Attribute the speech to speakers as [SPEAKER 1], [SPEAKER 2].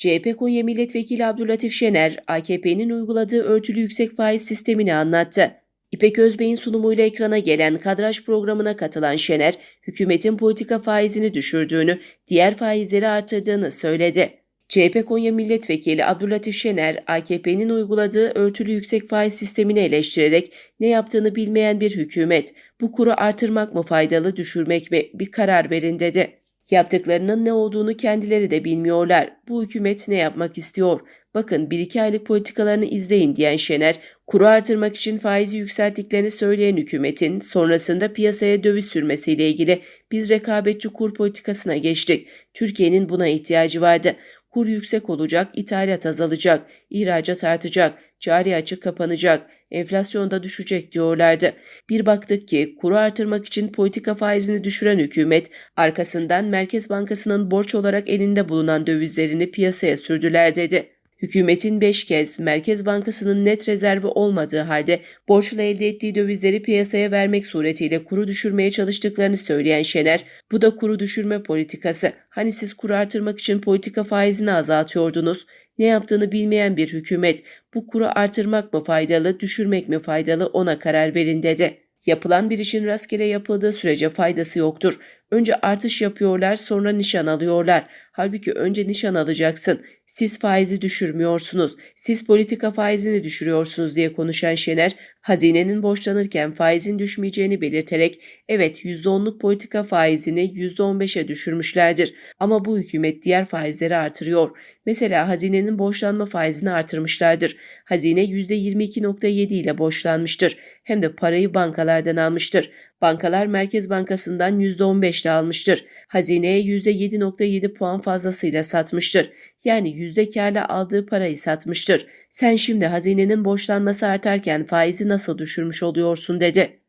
[SPEAKER 1] CHP Konya Milletvekili Abdülatif Şener, AKP'nin uyguladığı örtülü yüksek faiz sistemini anlattı. İpek Özbey'in sunumuyla ekrana gelen kadraj programına katılan Şener, hükümetin politika faizini düşürdüğünü, diğer faizleri artırdığını söyledi. CHP Konya Milletvekili Abdülatif Şener, AKP'nin uyguladığı örtülü yüksek faiz sistemini eleştirerek ne yaptığını bilmeyen bir hükümet, bu kuru artırmak mı faydalı düşürmek mi bir karar verin dedi. Yaptıklarının ne olduğunu kendileri de bilmiyorlar. Bu hükümet ne yapmak istiyor? Bakın bir iki aylık politikalarını izleyin diyen Şener, kuru artırmak için faizi yükselttiklerini söyleyen hükümetin sonrasında piyasaya döviz sürmesiyle ilgili biz rekabetçi kur politikasına geçtik. Türkiye'nin buna ihtiyacı vardı. Kur yüksek olacak, ithalat azalacak, ihracat artacak, cari açık kapanacak, enflasyon da düşecek diyorlardı. Bir baktık ki kuru artırmak için politika faizini düşüren hükümet arkasından Merkez Bankası'nın borç olarak elinde bulunan dövizlerini piyasaya sürdüler dedi. Hükümetin 5 kez Merkez Bankası'nın net rezervi olmadığı halde borçla elde ettiği dövizleri piyasaya vermek suretiyle kuru düşürmeye çalıştıklarını söyleyen Şener, bu da kuru düşürme politikası. Hani siz kuru artırmak için politika faizini azaltıyordunuz? Ne yaptığını bilmeyen bir hükümet bu kuru artırmak mı faydalı, düşürmek mi faydalı ona karar verin dedi. Yapılan bir işin rastgele yapıldığı sürece faydası yoktur. Önce artış yapıyorlar sonra nişan alıyorlar. Halbuki önce nişan alacaksın. Siz faizi düşürmüyorsunuz. Siz politika faizini düşürüyorsunuz diye konuşan Şener, hazinenin borçlanırken faizin düşmeyeceğini belirterek evet %10'luk politika faizini %15'e düşürmüşlerdir. Ama bu hükümet diğer faizleri artırıyor. Mesela hazinenin borçlanma faizini artırmışlardır. Hazine %22.7 ile borçlanmıştır. Hem de parayı bankalardan almıştır. Bankalar Merkez Bankası'ndan %15 ile almıştır. Hazineye %7.7 puan fazlasıyla satmıştır. Yani yüzde kârla aldığı parayı satmıştır. Sen şimdi hazinenin borçlanması artarken faizi nasıl düşürmüş oluyorsun dedi.